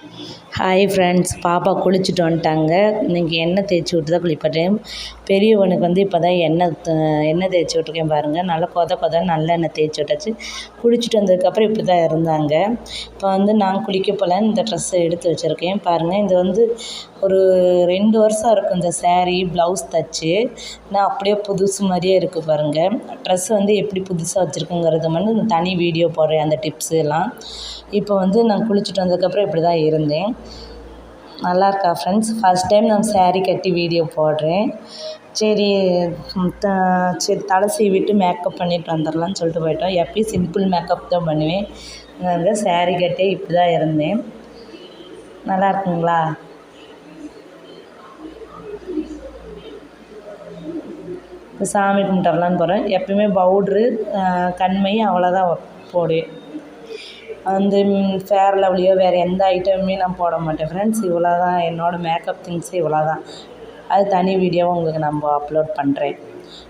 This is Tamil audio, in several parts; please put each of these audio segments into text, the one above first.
ஹாய் ஃப்ரெண்ட்ஸ் பாப்பா குளிச்சுட்டு வந்துட்டாங்க. இன்றைக்கி எண்ணெய் தேய்ச்சி விட்டு தான் குளிப்பாட்டேன் பெரியவனுக்கு வந்து இப்போ தான் எண்ணெய் எண்ணெய் தேய்ச்சி விட்ருக்கேன் பாருங்கள் நல்லா கொத கொத நல்லெண்ணெய் தேய்ச்சி விட்டாச்சு. குளிச்சுட்டு வந்ததுக்கப்புறம் இப்படி தான் இருந்தாங்க. இப்போ வந்து நான் குளிக்க போகல இந்த ட்ரெஸ்ஸை எடுத்து வச்சுருக்கேன். பாருங்கள் இது வந்து ஒரு ரெண்டு வருஷம் இருக்கும் இந்த சேரீ ப்ளவுஸ் தைச்சி. நான் அப்படியே புதுசு மாதிரியே இருக்குது பாருங்கள் ட்ரெஸ் வந்து எப்படி புதுசாக வச்சுருக்குங்கிறது வந்து தனி வீடியோ போடுறேன் அந்த டிப்ஸு எல்லாம். இப்போ வந்து நான் குளிச்சுட்டு வந்ததுக்கப்புறம் இப்படி தான் இருந்தேன் நல்லா இருக்கா ஃப்ரெண்ட்ஸ் ஃபஸ்ட் டைம் நான் சேரீ கட்டி வீடியோ போடுறேன். சரி த சரி தலை சீவிட்டு மேக்கப் பண்ணிட்டு வந்துடலான்னு சொல்லிட்டு போயிட்டோம். எப்பயும் சிம்பிள் மேக்கப் தான் பண்ணுவேன். நான் வந்து saree இப்படி தான் இருந்தேன். நல்லா இருக்குங்களா இப்போ சாமி கும்பிட்டுறலான்னு போகிறேன் எப்பயுமே பவுட்ரு கண்மை அவ்வளோதான் போடுவேன். வந்து ஃபேர் லவ்லியோ வேறு எந்த ஐட்டமுமே நான் போட மாட்டேன். ஃப்ரெண்ட்ஸ் இவ்வளோ தான் என்னோடய மேக்கப் திங்ஸ் இவ்வளோ தான் அது தனி வீடியோவும் உங்களுக்கு நம்ம அப்லோட் பண்ணுறேன்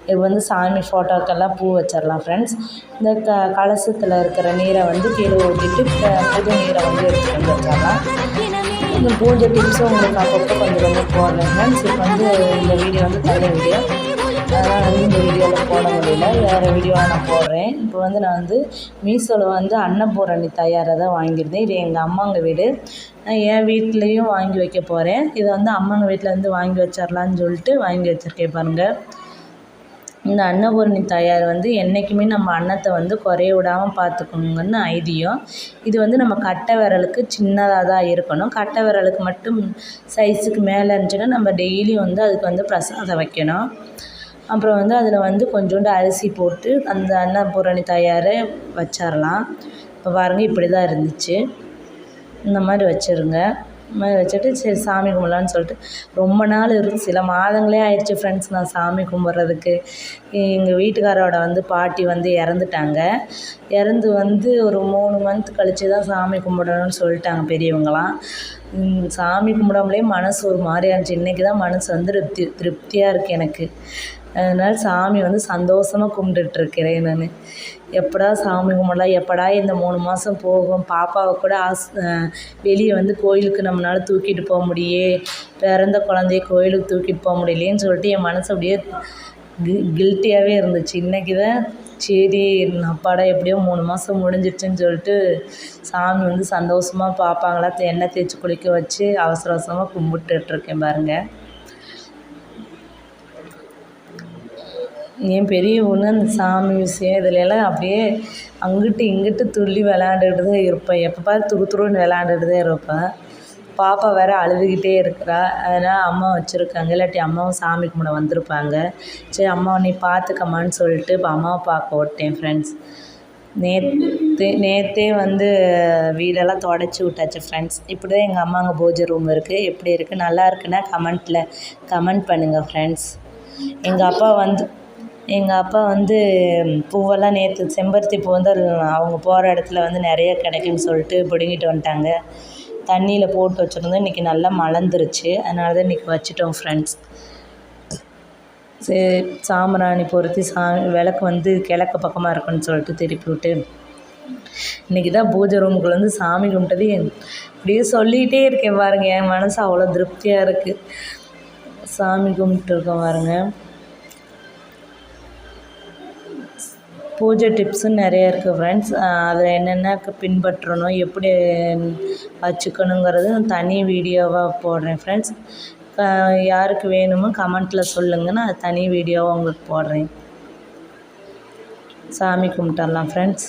இது வந்து சாமி ஃபோட்டோக்கெல்லாம் பூ வச்சிடலாம் ஃப்ரெண்ட்ஸ் இந்த க கலசத்தில் இருக்கிற நீரை வந்து கீழே ஊற்றிட்டு புது நீரை வந்து எடுத்துகிட்டு வந்து வச்சிடலாம். இந்த பூஜை டிப்ஸும் உங்களுக்கு அப்பப்போ கொஞ்சம் கொஞ்சம் போடுறேன் ஃப்ரெண்ட்ஸ் இப்போ வந்து இந்த வீடியோ வந்து தனி வீடியோ அதனால் வந்து இந்த வீடியோவில் போட முடியல வேறு வீடியோவை நான் போடுறேன் இப்போ வந்து நான் வந்து மீஷோவில் வந்து அன்னபூரணி தயாரை தான் வாங்கியிருந்தேன். இது எங்கள் அம்மாங்க வீடு. நான் என் வீட்லேயும் வாங்கி வைக்க போகிறேன் இதை வந்து அம்மாங்க வீட்டில் வந்து வாங்கி வச்சிடலான்னு சொல்லிட்டு வாங்கி வச்சுருக்கேன் பாருங்கள் இந்த அன்னபூரணி தயார் வந்து என்றைக்குமே நம்ம அன்னத்தை வந்து குறைய விடாமல் பார்த்துக்கணுங்கன்னு ஐதீகம். இது வந்து நம்ம கட்டை விரலுக்கு சின்னதாக தான் இருக்கணும். கட்டை விரலுக்கு மட்டும் சைஸுக்கு மேலே இருந்துச்சுன்னா நம்ம டெய்லி வந்து அதுக்கு வந்து பிரசாதம் வைக்கணும். அப்புறம் வந்து அதில் வந்து கொஞ்சோண்டு அரிசி போட்டு அந்த அன்னபூரணி தயாரை வச்சிடலாம் இப்போ பாருங்கள் இப்படி தான் இருந்துச்சு. இந்த மாதிரி வச்சுருங்க. இந்த மாதிரி வச்சுட்டு சரி சாமி கும்பிடலான்னு சொல்லிட்டு ரொம்ப நாள் இருந்து சில மாதங்களே ஆயிடுச்சு ஃப்ரெண்ட்ஸ் நான் சாமி கும்பிட்றதுக்கு. எங்கள் வீட்டுக்காரோட வந்து பாட்டி வந்து இறந்துட்டாங்க. இறந்து வந்து ஒரு மூணு மந்த் கழிச்சு தான் சாமி கும்பிடணும்னு சொல்லிட்டாங்க பெரியவங்களாம். சாமி கும்பிடாமலே மனசு ஒரு மாதிரியா இருந்துச்சு இன்றைக்கி தான் மனசு வந்து திருப்தி திருப்தியாக இருக்குது எனக்கு. அதனால் சாமி வந்து சந்தோஷமாக கும்பிட்டுட்ருக்கிறேன் நான். எப்படா சாமி கும்பிடலாம் எப்படா இந்த மூணு மாதம் போகும்? பாப்பாவை கூட ஆஸ் வெளியே வந்து கோயிலுக்கு நம்மளால் தூக்கிட்டு போக முடியே. பிறந்த குழந்தைய கோயிலுக்கு தூக்கிட்டு போக முடியலேன்னு சொல்லிட்டு என் மனசு அப்படியே கி கில்ட்டியாகவே இருந்துச்சு. இன்றைக்கி தான் சரி அப்பாடா எப்படியோ மூணு மாதம் முடிஞ்சிடுச்சுன்னு சொல்லிட்டு சாமி வந்து சந்தோஷமாக பார்ப்பாங்களா எண்ணெய் தேய்ச்சி குளிக்க வச்சு அவசர அவசரமாக கும்பிட்டுட்ருக்கேன் பாருங்கள் என் பெரிய பொண்ணு அந்த சாமி விஷயம் இதுலெல்லாம் அப்படியே அங்கிட்டு இங்கிட்டு துள்ளி விளாண்டுட்டு தான் இருப்பேன் எப்போ பாரு துரு துருன்னு விளாண்டுட்டு தான் இருப்பேன் பாப்பா வேற அழுதுகிட்டே இருக்கிறா. அதனால் அம்மா வச்சுருக்காங்க. இல்லாட்டி அம்மாவும் சாமி கும்பிட வந்திருப்பாங்க. சரி அம்மா நீ பார்த்துக்கம்மான்னு சொல்லிட்டு இப்போ அம்மாவை பார்க்க விட்டேன் ஃப்ரெண்ட்ஸ் நேற்று நேற்றே வந்து வீடெல்லாம் தொடச்சி விட்டாச்சு ஃப்ரெண்ட்ஸ் இப்படி தான் எங்கள் அம்மா அங்கே பூஜை ரூம் இருக்குது எப்படி இருக்குது நல்லா இருக்குன்னா கமெண்ட்டில் கமெண்ட் பண்ணுங்கள் ஃப்ரெண்ட்ஸ் எங்கள் அப்பா வந்து எங்கள் அப்பா வந்து பூவெல்லாம் நேற்று செம்பருத்தி பூ வந்து அவங்க போகிற இடத்துல வந்து நிறைய கிடைக்குன்னு சொல்லிட்டு பிடுங்கிட்டு வந்துட்டாங்க. தண்ணியில் போட்டு வச்சுருந்தோம். இன்றைக்கி நல்லா மலர்ந்துருச்சு. அதனால தான் இன்றைக்கி வச்சுட்டோம் ஃப்ரெண்ட்ஸ் சரி சாம்பிராணி பொருத்தி சா விளக்கு வந்து கிழக்கு பக்கமாக இருக்குன்னு சொல்லிட்டு திருப்பி விட்டு இன்றைக்கி தான் பூஜை ரூமுக்குள்ள வந்து சாமி கும்பிட்டது. அப்படியே சொல்லிகிட்டே இருக்கேன் பாருங்கள் என் மனசு அவ்வளோ திருப்தியாக இருக்குது சாமி கும்பிட்டுருக்கோம் பாருங்கள் பூஜை டிப்ஸும் நிறைய இருக்குது ஃப்ரெண்ட்ஸ் அதில் என்னென்ன பின்பற்றணும் எப்படி வச்சுக்கணுங்கிறது நான் தனி வீடியோவாக போடுறேன் ஃப்ரெண்ட்ஸ் யாருக்கு வேணுமோ கமெண்ட்டில் சொல்லுங்கள் நான் அது தனி வீடியோவாக உங்களுக்கு போடுறேன். சாமி கும்பிட்டுடலாம் ஃப்ரெண்ட்ஸ்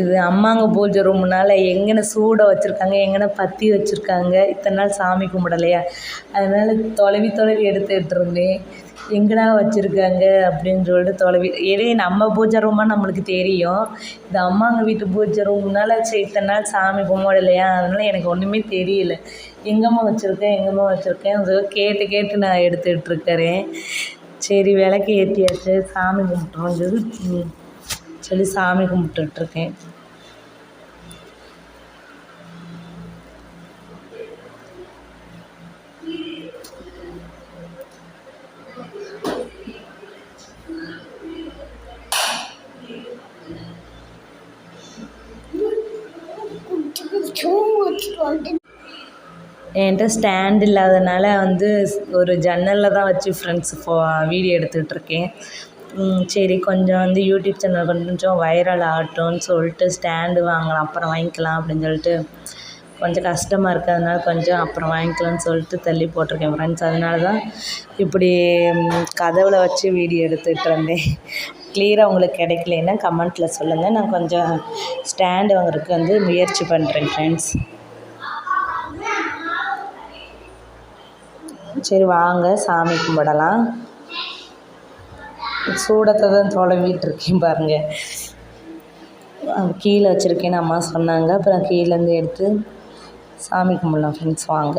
இது அம்மாங்க பூஜை ரூம்னால எங்கன சூட வச்சுருக்காங்க எங்கன பற்றி வச்சுருக்காங்க இத்தனை நாள் சாமி கும்பிடலையா? அதனால் தொலைவி தொலைவி எடுத்துகிட்டு இருந்தேன் எங்கடா வச்சுருக்காங்க அப்படின்னு சொல்லிட்டு தொலைவி இதே நம்ம பூஜை ரூமாக நம்மளுக்கு தெரியும். இது அம்மாங்க வீட்டு பூஜை ரூம்னால சரி இத்தனை நாள் சாமி கும்பிடலையா? அதனால் எனக்கு ஒன்றுமே தெரியல. எங்கம்மா வச்சுருக்கேன் எங்கம்மா வச்சுருக்கேன் கேட்டு கேட்டு நான் எடுத்துகிட்டு இருக்கிறேன் சரி விளக்கு ஏற்றியாச்சு சாமி கும்பிட்றோம் சொல்லி சாமி கும்பிட்டுட்ருக்கேன். என்கிட்ட ஸ்டாண்ட் இல்லாதனால வந்து ஒரு ஜன்னலில் தான் வச்சு ஃப்ரெண்ட்ஸ் வீடியோ எடுத்துகிட்ருக்கேன் சரி கொஞ்சம் வந்து யூடியூப் சேனல் கொஞ்சம் வைரல் ஆகட்டும்னு சொல்லிட்டு ஸ்டாண்டு வாங்கலாம் அப்புறம் வாங்கிக்கலாம் அப்படின்னு சொல்லிட்டு கொஞ்சம் கஷ்டமாக இருக்குது அதனால கொஞ்சம் அப்புறம் வாங்கிக்கலாம்னு சொல்லிட்டு தள்ளி போட்டிருக்கேன் ஃப்ரெண்ட்ஸ் அதனால தான் இப்படி கதவில் கதவுல வச்சு வீடியோ எடுத்துகிட்டு இருந்தேன். கிளியராக உங்களுக்கு கிடைக்கலன்னா கமெண்ட்டில் சொல்லுங்கள் நான் கொஞ்சம் ஸ்டாண்டு வாங்குறதுக்கு வந்து முயற்சி பண்ணுறேன் ஃப்ரெண்ட்ஸ் சரி வாங்க சாமி கும்பிடலாம். சூடத்தை தான் தொலைவிட்டு இருக்கேன் பாருங்கள் கீழே வச்சுருக்கேன்னு அம்மா சொன்னாங்க. அப்புறம் கீழேருந்து எடுத்து சாமி கும்பிடலாம் ஃப்ரெண்ட்ஸ் வாங்க.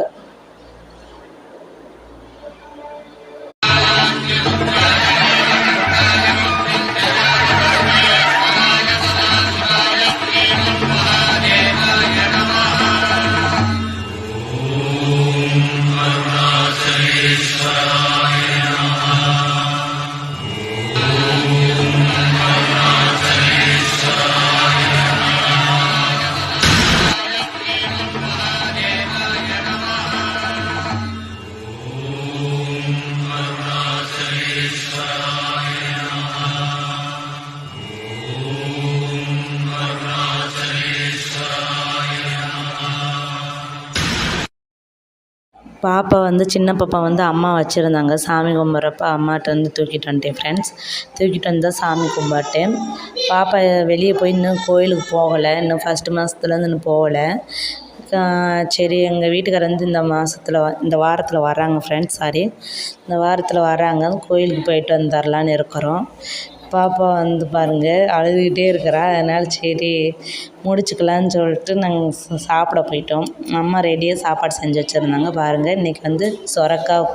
பாப்பா வந்து சின்ன பாப்பா வந்து அம்மா வச்சுருந்தாங்க. சாமி கும்பிட்றப்ப அம்மாட்ட வந்து தூக்கிட்டு வந்துட்டேன் ஃப்ரெண்ட்ஸ் தூக்கிட்டு வந்து தான் சாமி கும்பிட்டேன். பாப்பா வெளியே போய் இன்னும் கோயிலுக்கு போகலை. இன்னும் ஃபஸ்ட்டு மாதத்துலேருந்து இன்னும் போகலை. சரி எங்கள் வீட்டுக்காரர் வந்து இந்த மாதத்துல இந்த வாரத்தில் வராங்க ஃப்ரெண்ட்ஸ் சாரி இந்த வாரத்தில் வராங்க கோயிலுக்கு போயிட்டு வந்துடலான்னு இருக்கிறோம். பாப்பா வந்து பாருங்கள் அழுதுகிட்டே இருக்கிறா. அதனால் சரி முடிச்சுக்கலான்னு சொல்லிட்டு நாங்கள் சாப்பிட போயிட்டோம். அம்மா ரெடியாக சாப்பாடு செஞ்சு வச்சுருந்தாங்க. பாருங்கள் இன்றைக்கி வந்து சொரக்காய்